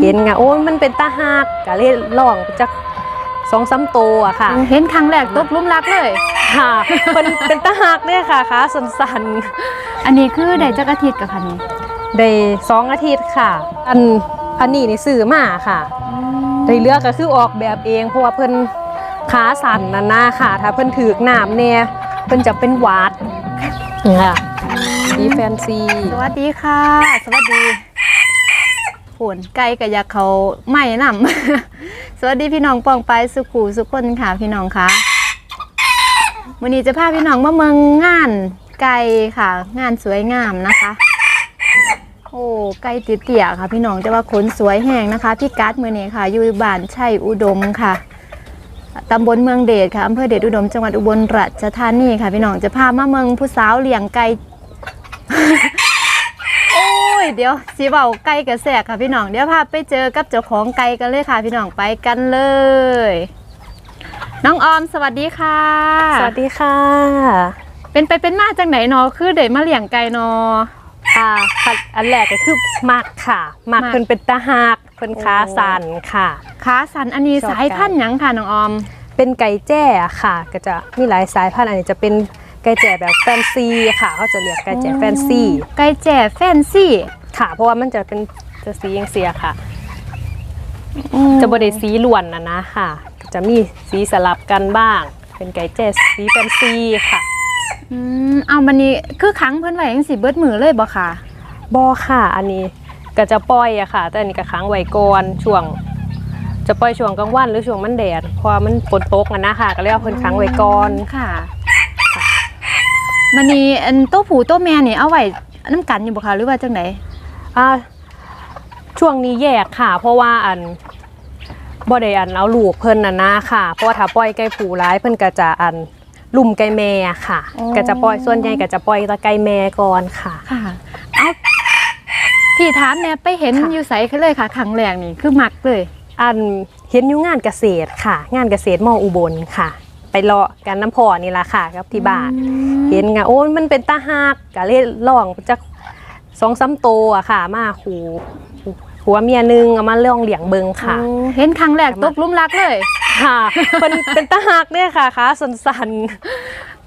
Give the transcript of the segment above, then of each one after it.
เห็นไงโอ้ยมันเป็นตาหักก็เลยลองจักสองสามตัวอะค่ะ เห็นครั้งแรกตกหลุมรักเลยค่ะเป็นเป็นตาหักเนี่ยค่ะขาสันอันนี้คือได้จักอาทิตย์กับค่ะนี่ๆได้สองอาทิตย์ค่ะ อันอันนี้นี่ซื้อมาค่ะได้เลือกก็คือออกแบบเองเพราะว่าเพิ่นขาสั่นนะนะค่ะ ถ้าเพิ่นถือกน้ำเนี่ยเพิ่นจะเป็นหวาดค่ะดีแฟนซี สวัสดีค่ะ สวัสดี ผนไก่กับยาเขาไม่นำสวัสดีพี่น้องปองไปสุขูสุขคนค่ะพี่น้องค่ะวันนี้จะพาพี่น้องมาเมืองงานไก่ค่ะ งานสวยงามนะคะ โอ้ไก่เตี๋ยค่ะ พี่น้องจะว่าขนสวยแห้งนะคะ พี่กัดมือนี้ค่ะอยู่บ้านชัยอุดมค่ะตำบลเมืองเดชค่ะอำเภอเดชอุดมจังหวัดอุบลราชธานีค่ะ พี่น้องจะพามาเมืองผู้สาวเลี้ยงไก่ ยเดี๋ยวสีเบาไก่กระแสกค่ะพี่น้องเดี๋ยวพาไปเจอกับเจ้าของไก่กันเลยค่ะ พี่น้องไปกันเลย น้องออมสวัสดีค่ะ สวัสดีค่ะ เป็นไปเป็นมาจากไหนเนอคือเด็มาเลี้ยงไก่เนออ่าค่ะอันแรกก็คือมักค่ะมักมักเพิ่นเป็นตาหักเพิ่นขาโอ้สั่นค่ะขาสันอันนี้ชอบไก่สายพันธุ์หยังค่ะน้องออม เป็นไก่แจ้ค่ะ ก็จะมีหลายสายพันธุ์อันนี้จะเป็น ไก่แจ้แบบแฟนซีค่ะเขาจะเรียกไก่แจ้แฟนซีไก่แจ่แฟนซี่ค่ะ เพราะว่ามันจะเป็นจะสียังเสียค่ะ จะบไดสีล้วนนะนะค่ะ จะมีสีสลับกันบ้าง เป็นไก่แจ้สีแฟนซีค่ะอืมเอาบันนี้คือขังเพิ่นไว้ยังสิเบิดมือเลยบ่ค่ะบอค่ะ อันนี้ก็จะปล่อยอะค่ะ แต่อันนี้ก็ค้างไว้ก่อนช่วง จะปล่อยช่วงกลางวันหรือช่วงมันแดดเพราะว่ามันฝนตกอะนะค่ะ ก็เลยเอาเพิ่นค้างไว้ก่อนค่ะ บันนี้อันโต๊ะผูโต๊ะแม่นี่เอาไว้น้ำกันอยู่บ่คะหรือว่าจังไหนอ่าช่วงนี้แยกค่ะ เพราะว่าอันบ่ได้อันเอาลูกเพิ่นน่ะนะค่ะ เพราะว่าถ้าปล่อยไก่ผูร้ายเพิ่นก็จะอันลุ่มไก่แม่ค่ะ อ๋อ ก็จะปล่อยส่วนใหญ่ก็จะปล่อยแตะไก่แม่ก่อนค่ะ ค่ะเอาพี่ถามเนี่ยไปเห็นค่ะ อยู่ไสกันเลยค่ะครั้งแรกนี่คือมักเลย อันเห็นอยู่งานเกษตรค่ะ งานเกษตรมออุบลค่ะ ไปเลาะกันน้ำพอนี่ละค่ะกับที่บ้านเห็นไงโอ้ยมันเป็นตาหักก็เลยลองจากสองสามตัวอะค่ะ มาคูหัวเมียหนึงเอามาลองเลี้ยงเบิงค่ะ โอ้เห็นครั้งแรกตกหลุมรักเลย ค่ะเป็นเป็นตาหักเนี่ยค่ะขาสัน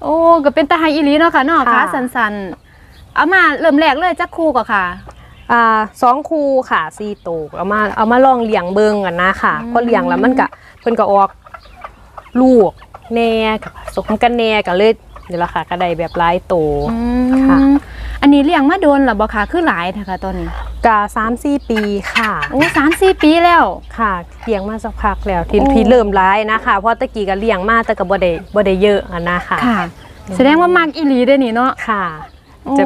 โอ้ก็เป็นตาไฮอีหลีเนาะค่ะเนาะค่ะขาสันๆเอามาเริ่มแรกเลยจักคู่ก่อนค่ะ ๆอ่าสองคูค่ะสี่ตัวเอามาเอามาลองเลี้ยงเบิงกันนะค่ะอืม พอเลี้ยงแล้วมันก็เพิ่นก็ออกลูก แน่กับสมกันแน่ก็เลยเดี๋ยวละค่ะก็ได้แบบหลายตัวอืค่ะมอันนี้เลี้ยงมาโดนหรอบ่คะคือหลายนะคะตอนนี้กาสามสี่ปีค่ะ โอ้สามสี่ปีแล้ว ค่ะเลี้ยงมาสักพักแล้วที่โอ้ ที่เริ่มร้ายนะคะ เพราะตะกี้ก็เลี้ยงมาแต่ก็บ่ได้บ่ได้เยอะอะนะค่ะค่ะ แสดงว่ามักอีหลีได้อนี่เนาะค่ะโอ้จะ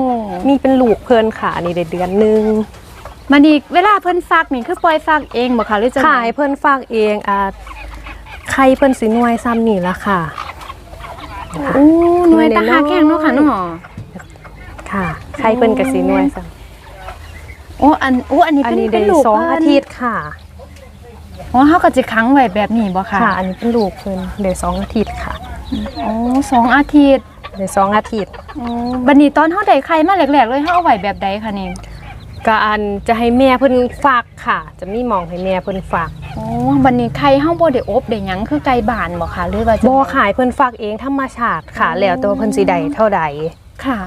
มีเป็นลูกเพิ่นค่ะอันนี้ได้เดือนหนึงมันนี่เวลาเพิ่นฟักนี่คือปล่อยฟักเองบ่คะหรือจังขายเพิ่นฝากเองอ่า ไข่เพิ่นสิหน่วยซ้ำนี่ละค่ะโอ้หน่วยตาหาแข้งเนาะค่ะเนาะค่ะไข่เพิ่นก็สิหน่วยซ้โอ้อันโอ้อันนี้ำอันเป็นนี้เป็ได้นลูกสองเพิ่อานทิตย์ค่ะ อ๋อเฮาก็จะขังไว้แบบนี้บ่คะค่ะ อันนี้เป็นลูกเพิ่นได้สองอาทิตย์ค่ะอ๋อสองอาทิตย์ได้สองอาทิตย์อ๋อบัดนี้ตอนเฮาได้ไข่มาแรกๆเลยเฮาเอาไว้แบบใดคะนี่ก็อันจะให้แม่เพิ่นฝากค่ะ จะมีหมองให้แม่เพิ่นฝาก อ๋อบัดนี้ไข่เฮาบ่ได้อบได้หยังคือไก่บ้านบ่คะหรือว่าจะบ่ขายเพิ่นฝากเองธรรมชาติค่ะ แล้วแต่ว่าเพิ่นสิได้เท่าใด ค่ะ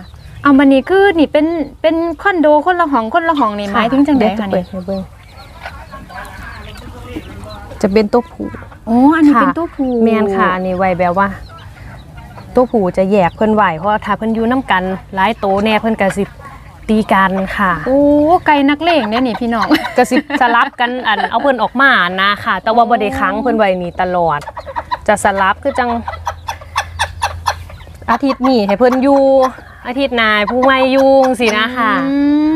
เอาบัดนี้คือนี่เป็นเป็นคอนโดคนละห้องคนละห้องนี่หมายถึงจังไดเยวจคะเปินี่ดให้เบิ่งจะเป็นตัวผู้อ๋ออันนี้ค่ะเป็นตู้ผูแมนค่ะอันนี้ไว้แบบว่า ตัวผู้จะแยกเพิ่นไหวเพราะว่าถ้าเพิ่นอยู่น้ำกันหลายโตแน่เพิ่นก็สิ ตีกันค่ะ โอ้ไก่นักเลงเนี่ยนี่พี่น้องก็สิสลับกันอันเอาเพิ่นออกมานะค่ะ แต่ว่าบ่ได้ค้างเพิ่นไว้นี่ตลอด จะสลับคือจัง อาทิตย์นี้ให้เพิ่นอยู่อาทิตย์หน้าให้ผู้ใหม่อยู่สินะค่ะ อืม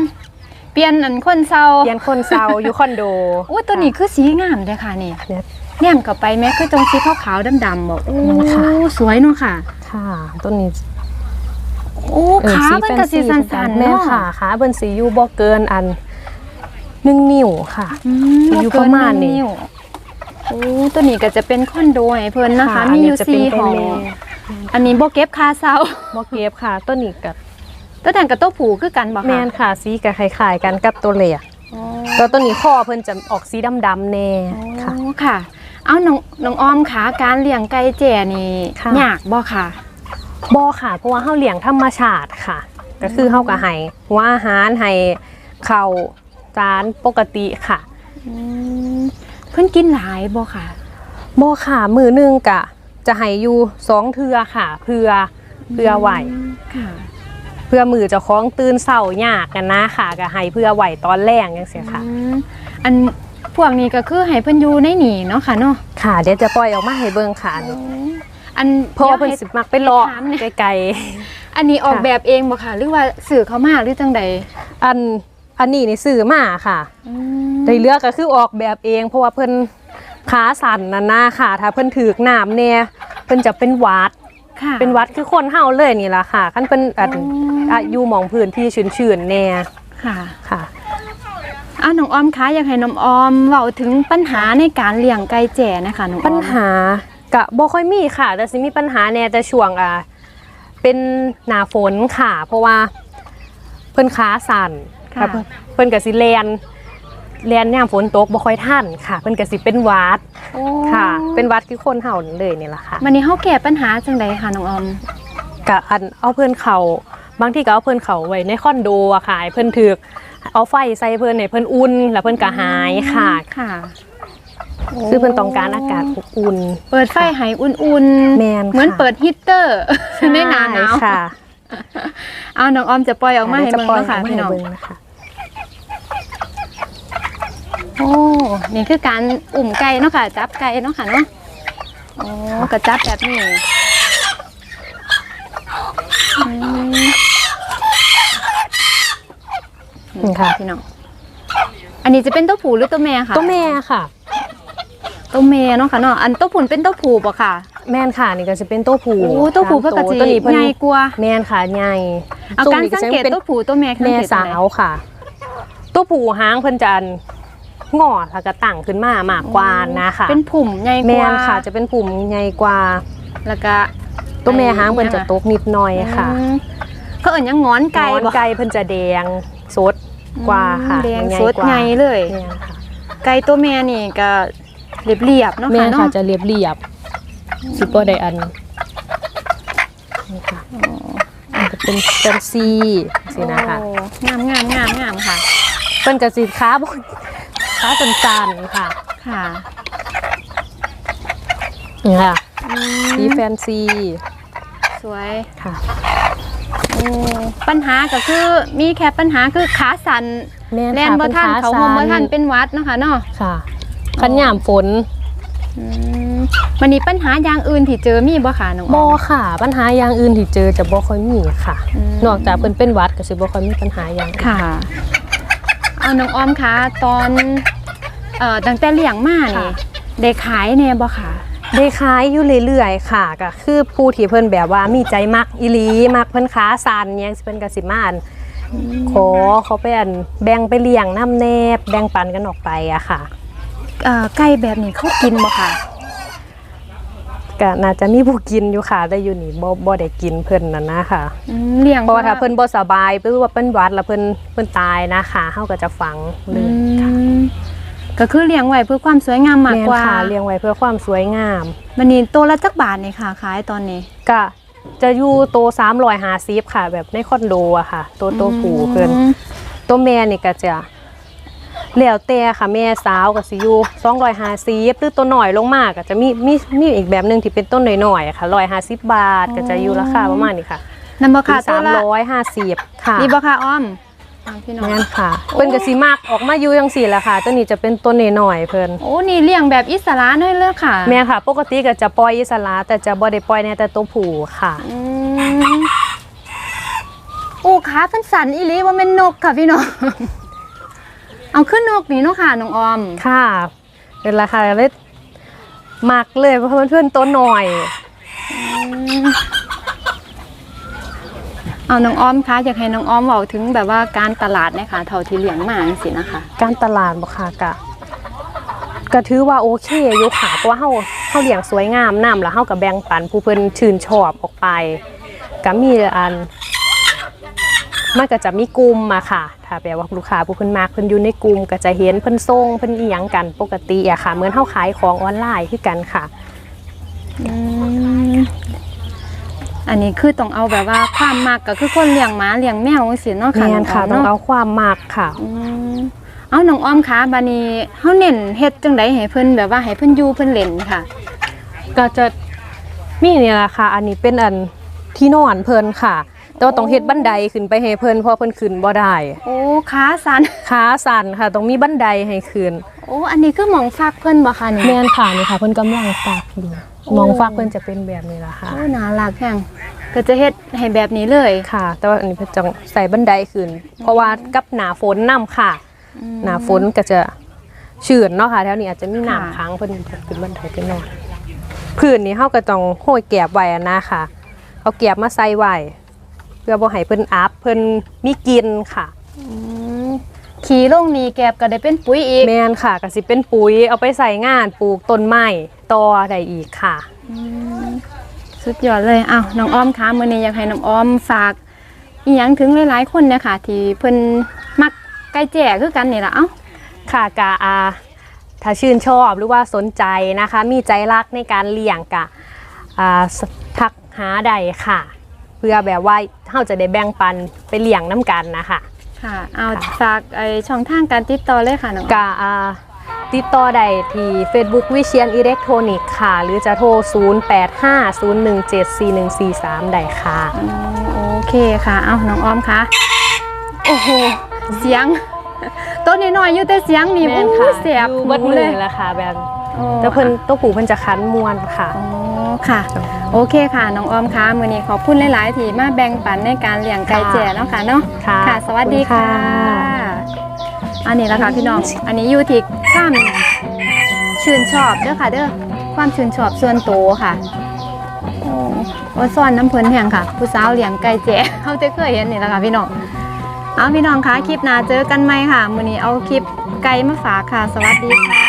เปลี่ยนอันคนเศร้าเรียนคนเซาอยู่คอนโด โอ้ตัวนี้คือสีงามเลยค่ะนี่เนี่ย แนมกลับไปแม้คือตรงสีขาวๆดำๆบอกโอ้ค่ะสวยเนาะค่ะ ค่ะ ต้นนี้ โอ้เออขาสีเป็นแฟกระสีซีสันๆแม่เนาะค่ะขาเพิ่นสิอยู่บ่เกินอันหนึ่งนิ้วค่ะ อืมอยู่ประมาณนี้ เกิวโอ้ตัวนี้ก็จะเป็นคอนโดให้เพิ่นนะคะค่ะมีอยู่อันนี้จะสี่เป็นห้องแม่อันนี้บ่เก็บค่าเช่าบ่เก็บค่ะต้นนี้กับตัวแต่งกับตัวผูคือกันบ่คะแมนค่ะสีกับคล้ายๆกันกับตัวเหล็กอแล้วตัวนี้คอเพิ่นจะออกสีดำๆแน่ค่ะอ๋อค่ะ เอาน้องน้องออมขาการเลี้ยงไก่แจ่นี่ค่ะ ยากบ่ค่ะ บ่ค่ะ เพราะว่าเฮาเลี้ยงธรรมชาติค่ะ ก็คือเฮาก็ให้หัวอาหารให้ข้าวจานปกติค่ะ อืมเพิ่นกินหลายบ่ค่ะบ่ค่ะมือหนึงกะ จะให้อยู่สองเทือค่ะ เพื่อเพื่อไหว ค่ะ เพื่อมือเจ้าของตื่นเช้ายากกันนะค่ะก็ให้เพื่อไหวตอนแรกจังซี่ค่ะ อืมอันพวกนี้ก็คือให้เพิ่นอยู่ในนี่เนาะค่ะเนาะค่ะ เดี๋ยวจะปล่อยออกมาให้เบิ่งค่ะอัน เพราะว่าเพิ่นสิมักไปเลาะถามเนี่ยไกลอันนี้ออกแบบเองบ่ค่ะ หรือว่าสื่อเขามาหรือจังใดๆอันอันนี้นี่ซื้อมาค่ะอืมได้เลือกก็คือออกแบบเอง เพราะว่าเพิ่นขาสั่นนั่นนะค่ะ ถ้าเพิ่นถือกน้ำแน่เพิ่นจะเป็นหวัดค่ะเป็นหวัดคือคนเฮาเลยนี่ล่ะค่ะคันเพิ่นอันอ๋ออายุหมองพื้นที่ชื้นๆแน่ค่ะค่ะอ้าวน้องออมคะอยากให้น้องออมเว้าถึงปัญหาในการเลี้ยงไก่แจ่นะคะน้องออมปัญหา กะบ่ค่อยมีค่ะ แต่สิมีปัญหาแน่แต่ช่วงอะเป็นหน้าฝนค่ะ เพราะว่าเพิ่นขาสั่นค่ะเพิ่นเพิ่นก็สิแลนแลนยามฝนตกบ่ค่อยทันค่ะ เพิ่นก็สิเป็นหวัดโอ้ค่ะ เป็นหวัดคือคนเฮานั่นเลยนี่ล่ะค่ะวันนี้เฮาแก้ปัญหาจังใดคะน้องออมกะอันเอาเพื่อนเขาบางที่ก็เอาเพื่อนเขาไว้ในคอนโดอะค่ะให้เพื่อนถือกเอาไฟใส่เพื่อนให้เพื่อนอุ่นแล้วเพื่อนก็หายค่ะค่ะ คือเพื่อนต้องการอากาศอบอุ่น เปิดไฟให้อุ่นๆแม่นค่ะเหมือนเปิดฮีตเตอร์ในหนาหนาวค่ะ เอาน้องออมจะปล่อยออกมาให้ดี๋ยวเบิ่งจะปล่อยเนาะค่ะออกมาพี่ให้น้องเบิ่งนะคะโอ้นี่คือการอุ่มไก่เนาะค่ะ จับไก่เนาะค่ะเนาะโอ้กระจับแบบนี้อืมนี่ค่ะพี่น้อง อันนี้จะเป็นตัวผู้หรือตัวแม่ค่ะ ตัวแม่ค่ะ ตัวแม่เนาะค่ะเนาะอันตัวผุนเป็นตัวผู้ปะค่ะ แม่นค่ะนี่ก็จะเป็นตัวผู้โอ้ตัวผู้เพื่อกระจีตัวนี้เพิ่นใหญ่กว่าแม่นค่ะใหญ่เอาการสังเกตเป็นตัวผู้ตัวแม่แม่สังเกตสาจังใดวค่ะ ตัวผู้หางเพิ่นจะอันงอแล้วก็ตั้งขึ้นมามากกว่านะคะเป็นผุ่มใหญ่กแม่ว่านค่ะ จะเป็นผุ่มใหญ่กว่า แล้วก็ตัวแม่หางเพิ่นจะตกนิดหน่อยค่ะอืมเขาเอิ่นยังงอนไก่นอนบ่ไก่เพิ่นจะแดงสดกว่าค่ะแดงใหญ่สดกว่าใหญ่เลยแม่นค่ะไก่ตัวแม่นี่ก็ เรียบเรียบๆเนาะแม่ค่ะนค่ะเนาะจะเรียบเรียบสิบ่ได้อันนี่ค่ะมันจะเป็นเซนซีสินะคะโอ้งามงามงามงามค่ะเพิ่นก็สิขาบ่ขาจันๆค่ะค่ะนี่ค่ะอืมสีแฟนซีสวย ค่ะ โอ้ปัญหาก็คือมีแค่ปัญหาคือขาสั่นแม่นแลนค่ะบ่เป็นทันขาเขาสั่ห่มบ่ทันเป็นหวัดเนาะค่ะเนาะค่ะ คันยามฝนอืมวันนี้ปัญหาอย่างอื่นที่เจอมีบ่ค่ะน้องอบ่อม ค่ะ ปัญหาอย่างอื่นที่เจอจะบ่ค่อยมีค่ะ อืม นอกจากเพิ่นเป็นหวัดก็สิบ่ค่อยมีปัญหาอย่างอื่นค่ะ เอาน้องออมคะตอนเอ่อตั้งแต่เลี้ยงมานี่ค่ะได้ขายแน่บ่ค่ะ ได้ขายอยู่เรื่อยๆค่ะก็คือผู้ที่เพิ่นแบบว่ามีใจมักอีหลีมักเพิ่นขาสันเนี่ยสิเพิ่นก็สิมาอันขอเขาไปอันแบ่งไปเลี้ยงน้ำแนบแบ่งปันกันออกไปอะค่ะเอ่อ ไก่แบบนี้เขากินบ่ค่ะก็น่าจะมีผู้กินอยู่ค่ะแต่อยู่นี่บ่บ่ได้กินเพิ่นน่ะนะค่ะอืมเลี้ยงเพราะว่าถ้าเพิ่นบ่สบายหรือว่าเพิ่นหวัดแล้วเพิ่นเพิ่นตายนะคะเฮาก็จะฝังเลอืยมก็คือเลี้ยงไว้เพื่อความสวยงามมากแม่นกว่าค่ะเลี้ยงไว้เพื่อความสวยงาม มันนี่ตัวละจักบาทนี่ค่ะขายตอนนี้ ก็จะอยู่โต350ค่ะ แบบในคอนโดอะค่ะ ตัวตัวผู้เพิ่นอืมตัวแม่นี่ก็จะ แล้วแต่ค่ะแม่สาวก็สิอยู่250หรือตัวหน่อยลงมาก็จะมีมีมีอีกแบบหนึงที่เป็นต้นหน่อยๆอะค่ะ150บาทก็จะอยู่ราคาประมาณนี้ค่ะนั่นบ่ถึค่ะงตัวละ350ค่ะนี่บ่ค่ะอ้อมฟังพี่น้องแม่นค่ะโอ้เพิ่นก็สิมากออกมาอยู่จังซี่แหละค่ะ ตัวนี้จะเป็นต้นหน่อยๆเพิ่นโอ้นี่เลี้ยงแบบอิสระน้อยเลยค่ะ แม่ค่ะ ปกติก็จะปล่อยอิสระแต่จะบ่ได้ปล่อยในแต่ตัวผู้ค่ะอืมโอ้ขาเป็นสันอีหลีว่าเป็นนกค่ะพี่น้อง เอาขึ้นนกนี่เนาะค่ะน้องออม ค่ะเป็นราคาเลยมักเลยเพราะมันเพื่อนตัวหน่อยเอาน้องออมคะอยากให้น้องออมเว้าถึงแบบว่าการตลาดเนี่ยค่ะเท่าที่เลี้ยงมาจังซี่นะคะ การตลาดบ่ค่ะกะก็ถือว่าโอเคอยู่ค่ะเพราะว่าเฮาเฮาเลี้ยงสวยงามนํแล้วเฮาก็แบ่งปันผู้เพิ่นชื่นชอบออกไปก็มีอัน มันก็จะมีกลุ่มมาค่ะ ถ้าแปลว่าลูกค้าผู้เพิ่นมากเพิ่นอยู่ในกลุ่มก็จะเห็นเพิ่นส่งเพิ่นอีหยังกันปกติอะค่ะเหมือนเฮาขายของออนไลน์คือกันค่ะอืมอันนี้คือต้องเอาแบบว่าความมักก็คือคนเลี้ยงหมาเลี้ยงแมวจังซี่เนาะค่ะแม่นค่ะน้ต้อองงอ้อมเอาความมากค่ะ อืมเอาน้องอ้อมคะบานี้เฮาเน้นเฮ็ดจังไดให้เพิ่นแบบว่าให้เพิ่นอยู่เพิ่นเล่นค่ะ ก็จะมีนี่แหละค่ะ อันนี้เป็นอันที่นอนเพิ่นค่ะ แต่ว่าต้องเฮ็ดบันไดขึ้นไปให้เพิ่นเพราะเพิ่นขึ้นบ่ได้โอ้ขาสันขาสั่นค่ะต้องมีบันไดให้ขึ้นโอ้อันนี้คือหมองฝากเพิ่นบ่คะนี่แม่นค่ะนี่ค่ะเพิ่นกำลังฟักอยู่โอ้มองฟักเพิ่นจะเป็นแบบนี้ล่ะค่ะ โอ้น่ารักแฮงก็จะเฮ็ดให้แบบนี้เลยค่ะ แต่ว่าอันนี้เพิ่นจะใส่บันไดขึ้น เพราะว่ากับหนาฝนนํค่ะหนาฝนก็จะชื้นเนาะค่ะแถวนี้อาจจะมีน้ำค้างเพิ่นขึ้นบันไดไปนอนพื้นนี้เฮาก็ต้องโห้อยแกบไว้อะนะค่ะ เอาแกบมาใส่ไว้เพื่อบ่ให้เพิ่นอับเพิ่นมีกินค่ะอืมขี่ลงนี่แกบก็ได้เป็นปุ๋ยอีกแม่นค่ะก็สิเป็นปุ๋ยเอาไปใส่งานปลูกต้นไม้ต่อได้อีกค่ะสุดยอดเลยอ้าวน้องอ้อมคะมื้อนี้อยากให้น้องอ้อมฝากอีหยังถึงหลายๆคนเนี่ยค่ะ ที่เพิ่นมักไก่แจ้คือกันนี่ล่ะเอ้าค่ะกะอาถ้าชื่นชอบหรือว่าสนใจนะคะ มีใจรักในการเลี้ยงกะอ่าสทักหาใดค่ะ เพื่อแบบว่าเราจะได้แบ่งปันไปเลี้ยงน้ำกันนะคะ ค่ะ เอาฝากไอช่องทางการติดต่อเลยค่ะน้องอ้อม กะอ่าติดต่อได้ที่ Facebook วิเชียนอิเล็กทรอนิกส์ค่ะ หรือจะโทร 0850174143 ได้ค่ะ อืมโอเคค่ะ เอาน้องอ้อมคะโอ้โห เสียง ต้นน้อยๆอยู่แต่เสียงนี่แม่นโอ้ค่ะยเสียบอยู่เบิดหูมืเลอยแล้วค่ะแบบ โอ้แต่เพิ่นตัวผูเพิ่นจะคันมวนค่ะอ๋อค่ะ โอเคค่ะน้องออมคะมือนี้ขอบคุณหลาย ๆ ที่มาแบ่งปันในการเลี้ยงไก่แจ่เนาะค่ะเนาะค่ะค่ะสวัสดีค่ะขอบคุณค่ะอันนี้แหละค่ะพี่น้อง อันนี้อยู่ที่ความชื่นชอบเด้อค่ะเด้อความชื่นชอบส่วนตัวค่ะโอ้โอ้ซ่อนน้ำเพลินแห่งค่ะ ผู้สาวเลี้ยงไก่แจ่เขาจะเคยเห็นนี่แหละค่ะพี่น้องเอาพี่น้องคะคลิปหน้าเจอกันไหมค่ะมือนี้เอาคลิปไก่มาฝากค่ะ สวัสดีค่ะ